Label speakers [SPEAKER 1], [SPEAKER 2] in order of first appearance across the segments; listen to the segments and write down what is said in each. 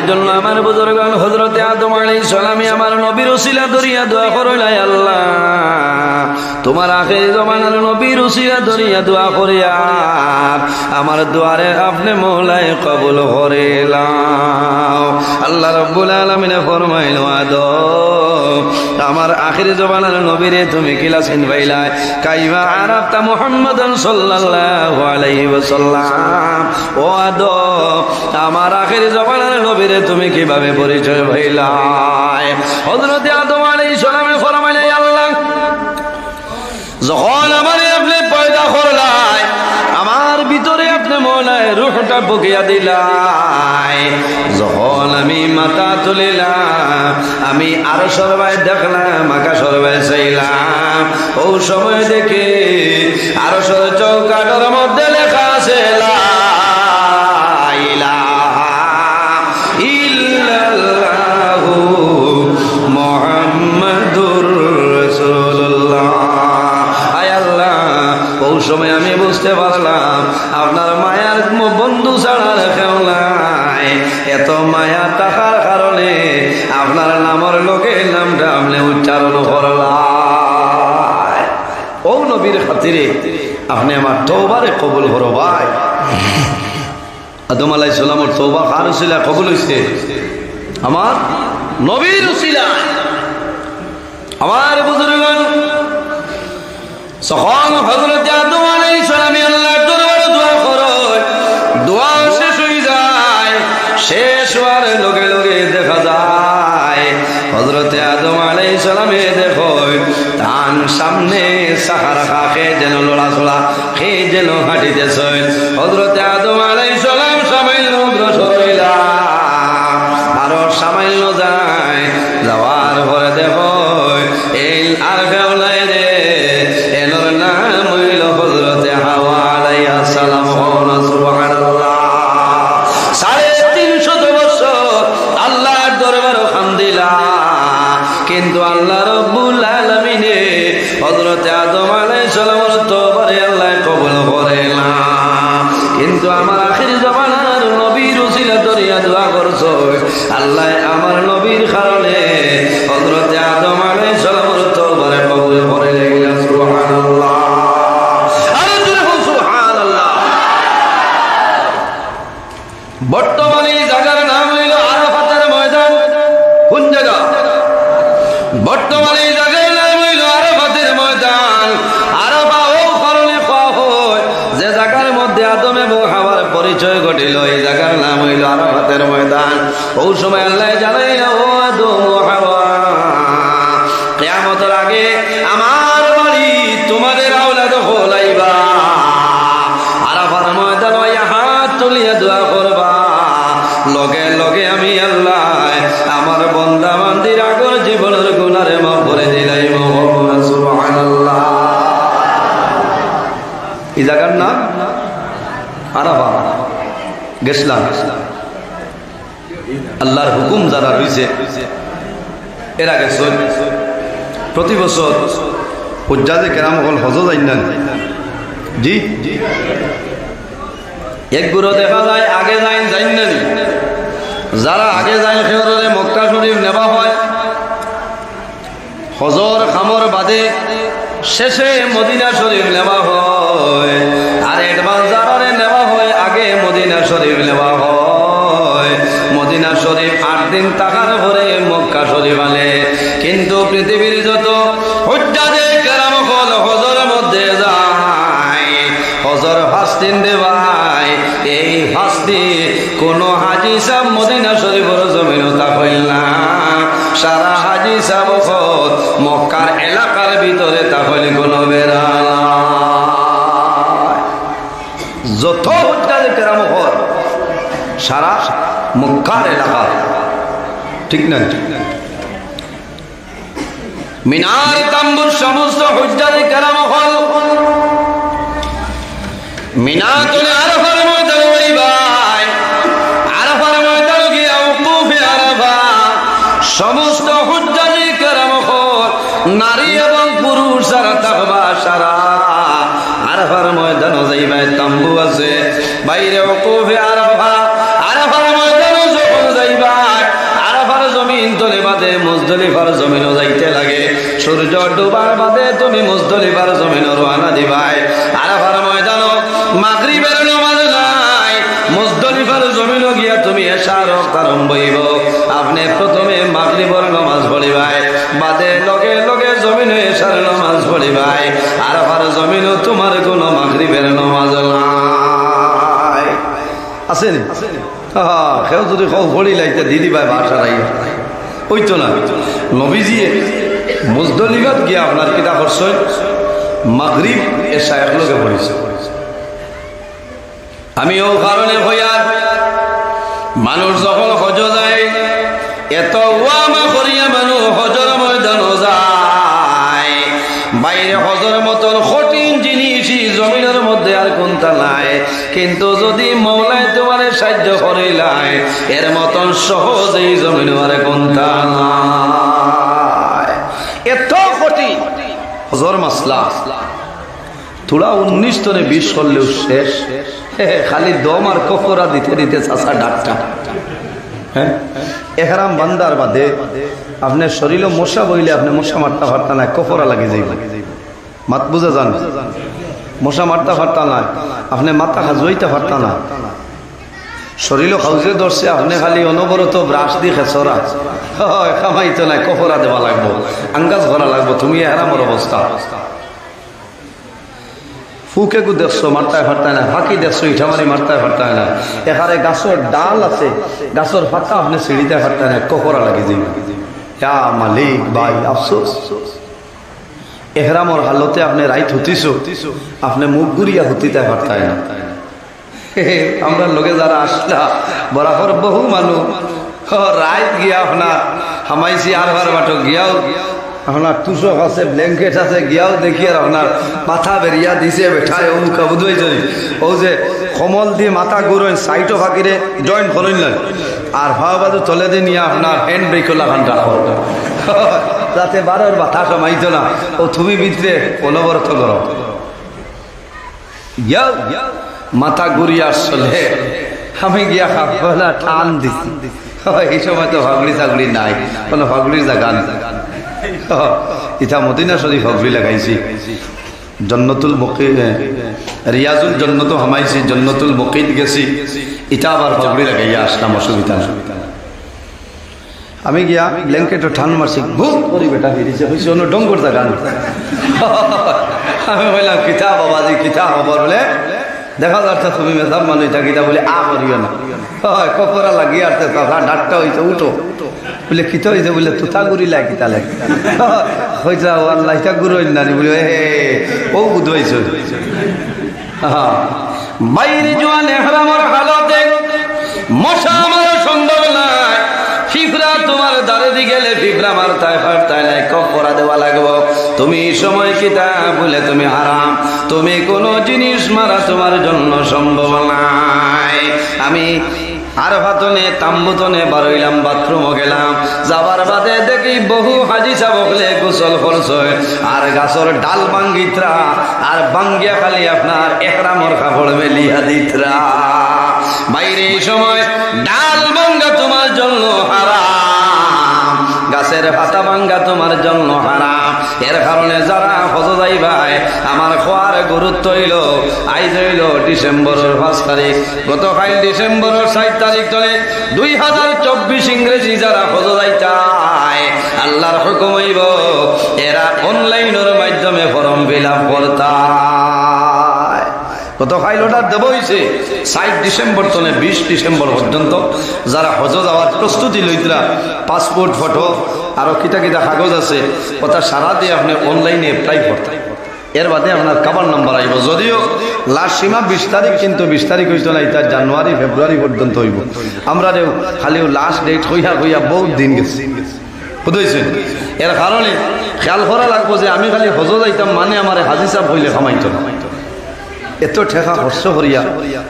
[SPEAKER 1] এর জন্য আমার বুজুরগণ হজরতে আদম আলী সালামী আমার নবীর ওসিলা দরিয়া দোয়া করলাই আল্লাহ। তোমার আখের জমানার নবীর উসিলা দরিয়া দোয়া করিয়া আমার দুয়ারে আপনি মৌলাই কবুল করিলাম আল্লাহ রব্বুল আলমিনে ফরমাইল আদম আমার আখির জমানার নবীরে তুমি কিলা চিন পাইলাই কাইমা আরাফতা মুহাম্মাদান সাল্লাল্লাহু আলাইহি ওয়াসাল্লাম। ও আদম আমার আখির জমানার নবীরে তুমি কীভাবে পরিচয় পাইলাই হযরত আদম আলাইহিস সালামে ফরমাইলেন যখন আমার আপনি পয়দা করলাই, আমার ভিতরে আপনি মনে রুহটা বকিয়া দিলাই। যখন আমি মাথা তুলিলাম, আমি আরও সরবাই দেখলাম আকা সরবাই চাইলাম। ও সময় দেখে আরও সর চৌকাটার মধ্যে লেখা আছে খাতিরে আপনি আমার তৌবারে কবুল করো ভাই। আদম আলাই সালামর তৌবা কার উসিলা কবুল হয়েছে আমার নবীর উসিলা। আমার বুজুর্গন সখন হজরত আদম আলাইহিস সালামে আল্লাহর দরবারে দোয়া করো, দোয়া শেষ হয়ে যায়, শেষ হওয়ার লগে লগে দেখা যায় হজরতে আদম আলাইহিস সালামে দেখো তান সামনে সাহারা খে যেন লড়াচড়া খেয়ে যেন হাঁটিতেছে। আল্লাহ আমার নবীর কারণে ঘটিল এই জায়গার নাম হইল আরাফাতের ময়দান। ও সময় আল্লাহ জানাইল, ও আদম কেয়ামতের আগে গেছলাম। আল্লাহর হুকুম যারা রয়েছে এরা গেছে। প্রতি বছর উজ্জাদে কেরাম হল হজ যাইনান জি? এক গুরু দেখা যায়, আগে যাইন যাইনানি যারা আগে যায় সেওরে মক্কা শরীফ নেওয়া হয়। হজর খামর বাদে শেষে মদিনা শরীফ নেওয়া হয়। আর অ্যাডভান্স দিন টাকার পরে মক্কা শরীফ আনে। কিন্তু পৃথিবীর যত হজ্জাদে মধ্যে যায়, হজর ফাস্তিন এই ফাস্তি কোন হাজি সাহ মদিনা শরীফের জমিন তা হইল না। সারা হাজি সাহ মক্কার এলাকার ভিতরে তা হইল কোন যত কেরাম সারা মক্কার এলাকা। ঠিক না মিনার তাম্বুর সমস্ত হজ্জাদে কেরাম হল। মিনাতুল আরাফার ময়দান ওই ভাই আরাফার ময়দান গিয়া উকুফে সমস্ত কেরাম হল। নারী এবং পুরুষ সারা সারা ময়দান যাইবাই, তাম্বু আছে। বাইরে উকুফে মুজলিফার জমিনও যাইতে লাগে। সূর্য ডুবার বাদে তুমি মুজদলিফার জমিনও রোয়ানা দিবাই। আরাফার ময়দানও মাগরিবের নামাজ নাই। মুজদলিফার জমিনও গিয়া তুমি এশার কারণ বইব আপনি প্রথমে মাগরিবর নামাজ পড়িবাই বাদে লগে লগে জমিনে এশার নামাজ পড়িবাই। আরাফার জমিনও তোমার কোনো মাগরিবের নামাজ নাই। আছেন আসেনি। হ্যাঁ কেউ যদি কেউ ভরি লাগতে দিদি ভাই বাসা নাই ওই তো না। নবীজিয়ে মুজদলিগত গিয়া আপনার কিতা করছেন মাগরিব এসা একলগে পড়েছে। আমি ও কারণে হইয়ার মানুষ যখন হজ যায়, এত ওয়ামা করিয়া মানুষ হজর ময়দান যায়। বাইরে হজর মতন কঠিন জিনিসই জমিনের মধ্যে আর কোনটা নাই। কিন্তু যদি মৌলায় তোমার সাহায্য করিলাই এর মতন সহজেই জমিন আর কোনটা নাই। এত কঠিন হজর মাসলা। তোরা উনিশ তনে বিশ করলেও শেষ। খালি দম আর কফরা দিতে দিতে চাষা ডাকটা। হ্যাঁ? এহারাম বান্দার বাদে আপনার শরীরে মশা বইলে আপনি মশা মারতে পারতা না কফরা লাগে যাইব। মাত বুঝে যান? মশা মারতে পারতা না আপনি মাথা খাজুইতে পারতা না শরীরও খাউজে ধরছে, আপনি খালি অনবরত ব্রাশ দি খেসরা। খামাইতো নাই, কফরা দেওয়া লাগবো, আঙ্গাজ ভরা লাগবো, তুমি এহারামর অবস্থা। ফুকে গু দেখছ মারতায় ফারতায় না? ফাঁকি দেখছ ইঠামারি মারতায় ফারতায় না? এখানে গাছর ডাল আছে, গাছর ফাঁকা, আপনি সিঁড়িতে ফারতায় না, কপরা লাগি ইয়া মালিক ভাই, আফসোস। এহরামর হালতে আপনি রাইত হতিস আপনি মুখ গুড়িয়া হতিতে পারতায় না। আমরা লোকে যারা আসলা, বরাবর বহু মানুষ রাইত গিয়া আপনার হামাইছি আর বার বাটো গিয়াও। আপনার তুষক আছে ব্ল্যাঙ্কেট আছে, গিয়াও দেখি আর আপনার মাথা বেরিয়া দিছে, বেঠায়, অমুক বুধই যদি ও যে কমল দিয়ে মাথা ঘুরেন সাইটও ফাঁকিরে জয়েন্ট করেন না আর ভাবা বাজু তলে দিয়ে নিয়ে আপনার হ্যান্ড ব্রেক লাগান রাখো যাতে বারোর বাতাস মাইতো না। ও তুমি ভিতরে অনবরত করো ইয়াও, মাথা ঘুরিয়ে আসলে আমি গিয়া টান দিছি। এই সময় তো ফাগড়ি চাগড়ি নাই। কোনো ফাগড়ির জায়গা ইটা মদিনা শরীফ হবরি লাগাইছি। জন্নতুল বকি রিয়াজুল জন্নত হামাইছি, জন্নতুল বকিত গেছি। ইটা আবার হবরি লাগাইয়া আসলাম অসুবিধা আমি গিয়া ব্ল্যাঙ্কেটও ঠান মারছি ভুক করি বেটা ফিরিছে হয়েছে অন্য ডঙ্গর নেই। আমি বললাম কিতা বাবাজি কিতা খবর বলে। দেখা যাচ্ছে তুমি মেধাব মানুষ কিতা বলে, আ করিও না। হয় কপরা লাগিয়ে আসছে তথা হয়েছে উঠো। বলে কিতা হয়েছে বলে, তুতা গুড়ি লাগে কিতা লাগে। হয়েছে আল্লাহ গুরু নানি হে ও বুধ বাইরে জোয়ান এহরামর হালতে, মশা আমার নাই। ফিফরা তোমার দাঁড়ে দি গেলে ফিফরা মারতায় ফারতায় নাই। দেওয়া লাগবো। তুমি সময় কিতা বলে তুমি হারাম। তুমি কোনো জিনিস মারা তোমার জন্য সম্ভব নাই। আমি আর ভাতনে তাম্বুতনে বারইলাম, বাথরুমও গেলাম। যাবার বাদে দেখি বহু হাজি সাবকলে গোসল করছে। আর গাছর ডাল বাঙ্গিত্রা, আর বাঙ্গিয়া খালি আপনার একরামর কাপড় মেলিয়া দিত্রা। বাইরে সময় ডাল বাঙ্গা তোমার জন্য হারাম। গাছের পাতা ভাঙ্গা তোমার জন্য হারাম। এর কারণে যারা হজ যাইবাই আমার খোয়ার গুরুত্ব হইল, আইজ হইল ডিসেম্বরের পাঁচ তারিখ। গতকাল ডিসেম্বরের ষাট তারিখ ধরে দুই হাজার চব্বিশ ইংরেজি যারা হজ যাইতায়, আল্লাহর হুকুম হইব, এরা অনলাইনের মাধ্যমে ফর্ম ফিল আপ করতায়। কত ফাইল অর্ডার দেবো হয়েছে ষাট ডিসেম্বর তনে বিশ ডিসেম্বর পর্যন্ত। যারা হজ যাওয়ার প্রস্তুতি লইতরা, পাসপোর্ট, ফটো আরও কিতা কিতা কাগজ আছে ওটা সারা দিয়ে আপনি অনলাইনে অ্যাপ্লাই করতে এর বাদে আপনার কাবার নাম্বার আইব যদিও লাস্ট সীমা বিশ তারিখ, কিন্তু বিশ তারিখ হইত না, এটা জানুয়ারি, ফেব্রুয়ারি পর্যন্ত হইব। আমরা খালিও লাস্ট ডেট হইয়া হইয়া বহুত দিন গেছে। বুঝেছেন এর কারণে খেয়াল করা লাগবো যে আমি খালি হজ যাইতাম মানে আমার হাজি সাহেব হইলে খামাইতো না। এত ঠেকা হর্ষ করিয়া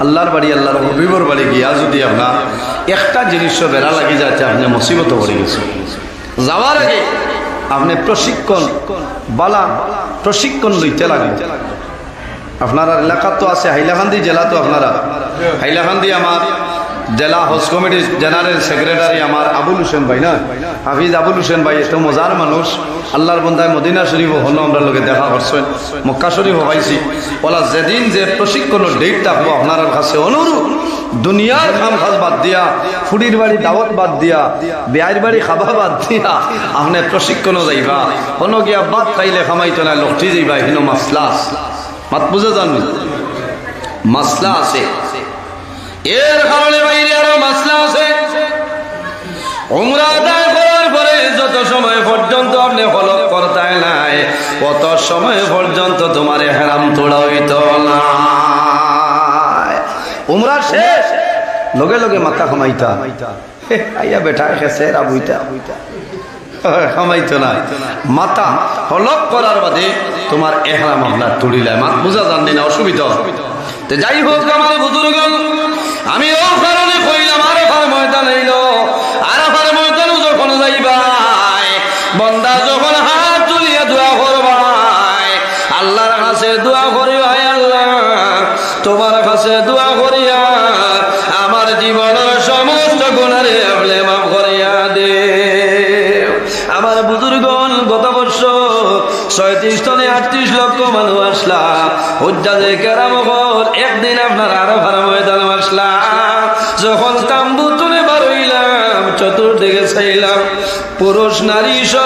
[SPEAKER 1] আল্লাহর বাড়ি আল্লাহর হবিবর বাড়ি গিয়া যদি আপনার একটা জিনিস বেড়া লাগি যাচ্ছে আপনি মুসিবত করে গেছে। যাওয়ার আগে আপনি প্রশিক্ষণ বালা প্রশিক্ষণ লইতে লাগে আপনারা এলাকা তো আছে হাইলাকান্দি জেলা তো আপনারা। হাইলাকান্দি আমার জেলা হজ কমিটির জেনারেল সেক্রেটারি আমার আবুল হোসেন ভাই না? হাফিজ আবুল হোসেন ভাই, এত মজার মানুষ। আল্লাহর বন্ধায় মদিনা শরীফ হলো, আমরা লোকে দেখা করছেন। মক্কা শরীফ পাইছি। ওলা যেদিন যে প্রশিক্ষণের ডেট থাকব আপনার কাছে অনুরোধ দুনিয়ার খাম খাস বাদ দিয়া ফুডির বাড়ি, দাওয়াত বাদ দিয়া, বিয়ের বাড়ি, খাবা বাদ দিয়া, আপনি প্রশিক্ষণও যাইবা। কোনো গিয়া বাদ খাইলে খামাইতো না লক্ষি যাইবা এখানে মাসলা। মাত বুঝে জানবি মাসলা আছে। এর কারণে বাইরে আরও মাসলা আছে। পরে যত সময় পর্যন্ত নাই কত সময় পর্যন্ত তোমার তোড়া হইত না। উমরা শেষ। লগে লগে মাথা আইয়া বেটা মাথা হলক করার বাদে তোমার এহরাম আপনার মা, বুঝা জাননি না, অসুবিধা। যাই হোক আমার বুজুর্গ আমি ও কারণে কইলাম, আরফার ময়দান হইল। আরফার ময়দান যখন যাইবাই, বন্দা যখন হাত তুলিয়া দোয়া করবাই, আল্লাহর কাছে দোয়া করিবাই আল্লাহ, তোমার কাছে দোয়া করিয়া আমার জীবনের সমস্ত গুণারে আপনি মাফ করিয়া দে। আমার বুজুর্গন গত বছর ছয়ত্রিশ টনে আটত্রিশ লক্ষ মানুষ আসলা একদিন আপনার আরও ভাড়া ময়দান আসলাম। যখন তাম্বু তুলে বারইলাম চতুর্দিকে চাইলাম, পুরুষ নারী সবে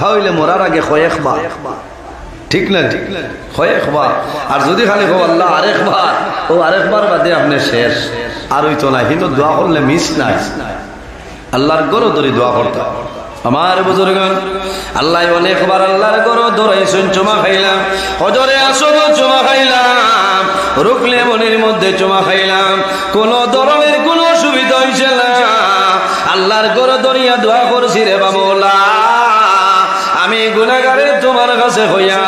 [SPEAKER 1] তাহলে মরার আগে কয়েকবার ঠিক না ঠিক না কয়েকবার আর যদি খালি হো আল্লাহ আরেকবার ও আরেকবার বাদে আপনি শেষ। আর ওই তো না কিন্তু দোয়া করলে মিস নাই। আল্লাহর গরো ধরে দোয়া করতাম। আমার বুজুর্গ, আল্লাহ, অনেকবার আল্লাহর গরো ধরাইছেন, চুমা খাইলাম। হজরে আসব, চুমা খাইলাম। রুকলে মনের মধ্যে চুমা খাইলাম। কোন ধরনের কোনো অসুবিধা হয়েছে না। আল্লাহর গরো ধরিয়া দোয়া করছি রে বাবুলা। আমি গুনাগারে তোমার কাছে হইয়া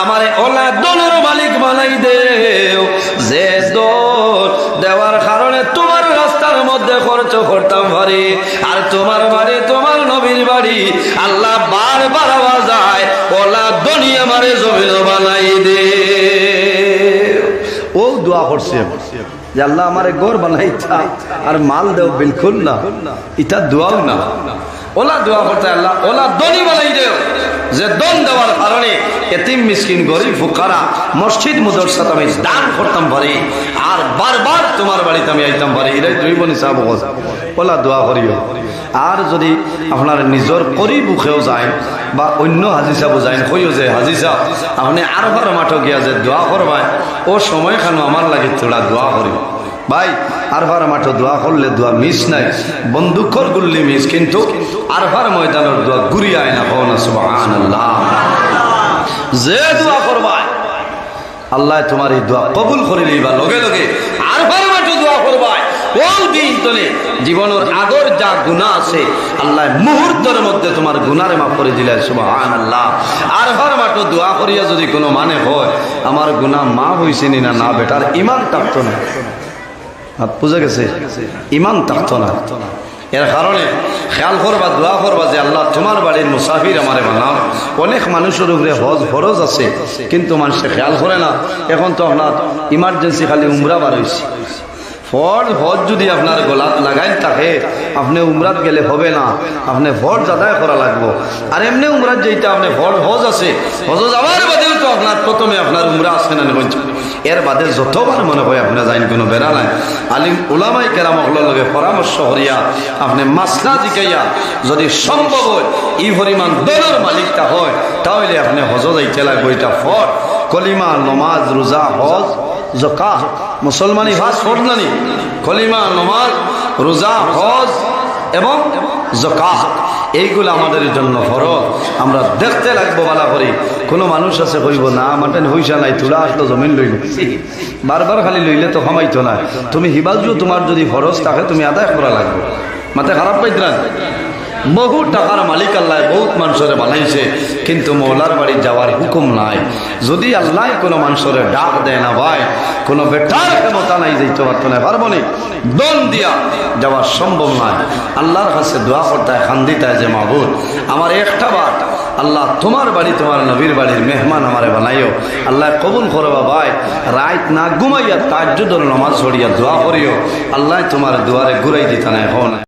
[SPEAKER 1] আমার ওলা দলের মালিক বানাই দেও। যে দোল দেওয়ার কারণে তোমার রাস্তার মধ্যে খরচ করতাম পারি আর তোমার বাড়ি, তোমার নবীর বাড়ি, আল্লাহ বারবার আওয়াজ যায় ওলা দনি আমারে জমিন বানাই দে ও দোয়া করছে যে আল্লাহ আমারে গর বানাইতা, আর মাল দেও বিলকুল না ইটা দোয়াও না। ওলা দোয়া করতে আল্লাহ, ওলা দনি বানাই দেও। যে দন দেওয়ার কারণে এতিম মিসকিন, গরিব ফুকারা, মসজিদ মুদরসাত আমি দান করতাম পারি, আর বারবার তোমার বাড়িতে আমি আইতাম পারি। এটাই দুই বনি সাহেব ওলা দোয়া করিও। আর যদি আপনার নিজের করি বুকেও যায়, বা অন্য হাজি সাহেব যায় কইও যে হাজি সাহেব আপনি আরও বারো মাঠে গিয়া যে দোয়া করবায়, ও সময় খানো আমার লাগে তোরা দোয়া করিব ভাই আরফার মাঠে দোয়া করলে দোয়া মিস নাই। বন্দুকর গুল্লি মিস, কিন্তু আরফার ময়দানের দোয়া ঘুরি আয় না হন যে দোয়া করবাই আল্লাহ তোমার এই দোয়া কবুল করে লইবা লগে লগে আরফার মাঠে দোয়া করবাই কোন দিন তোলে, জীবনের আগর যা গুণা আছে, আল্লাহ মুহূর্তের মধ্যে তোমার গুনারে মাফ করে দিলে, সুবহানাল্লাহ। আরফার মাঠে দোয়া করিয়া যদি কোনো মানে হয়, আমার গুনাহ মা হইছে নি না বেটার, ইমান থাকতো না। বুঝে গেছে? ইমান থাকতো না। এর কারণে খেয়াল করবা, দোয়া করবা যে আল্লাহ তোমার বাড়ির মুসাফির আমারে বানাও। অনেক মানুষের উপরে হজ ফরজ আছে, কিন্তু মানুষে খেয়াল করে না। এখন তো আপনার ইমার্জেন্সি খালি উমরা বার হয়েছে ফর, হজ যদি আপনার গলাত লাগাই থাকে, আপনি উমরাত গেলে হবে না। আপনি ফর আদায় করা লাগবো। আর এমনি উমরাত যেটা আপনি ফর, হজ আছে, হজ যাওয়ার বাদেও তো আপনার প্রথমে আপনার উমরা আসে না বলছে এর বাদে যতবার মনে হয় আপনি যাইন কোনো বেড়া নাই। আলিম ওলামাই কেরাম লগে পরামর্শ করিয়া আপনি মাসলা জিকাইয়া যদি সম্ভব হয়, ই পরিমাণ দলের মালিকটা হয়, তাহলে আপনি হজ যাইতে লাগবে এটা ফর কলিমা, নমাজ, রোজা, হজ জকা মুসলমানি ভাস ফরলানি কলিমা, নমাজ, রোজা, হজ এবং জকাত এইগুলো আমাদের জন্য ফরজ। আমরা দেখতে লাগবো, বালা করি। কোনো মানুষ আছে কইব, না আমার হইসা নাই তুলা আসলো জমিন লইল বারবার খালি লইলে তো হমাইতো না। তুমি হিবাজু, তোমার যদি ফরজ থাকে, তুমি আদায় করা লাগবে। মাথায় খারাপ পাইতরা বহু টাকার মালিক আল্লাহ, বহুত মানুষের বানাইছে। কিন্তু মৌলার বাড়ি যাওয়ার হুকুম নাই। যদি আল্লাহ কোনো মানুষের ডাক দেয় না ভাই, কোনো বেটার ক্ষমতা নাই, যাইতে পারতো না, পারব নি? দন দিয়া যাওয়া সম্ভব নয় আল্লাহর কাছে দোয়া করতে হয় খান্দিতে যে মাহবুদ আমার একটা বার আল্লাহ তোমার বাড়ি, তোমার নবীর বাড়ির মেহমান আমারে বানাইও। আল্লাহ কবুল করবা ভাই রাত না ঘুমাইয়া তাজ্জুদর নমাজ ছড়িয়া দোয়া করিও। আল্লাহ তোমার দুয়ারে ঘুরাই দিতা না এখন।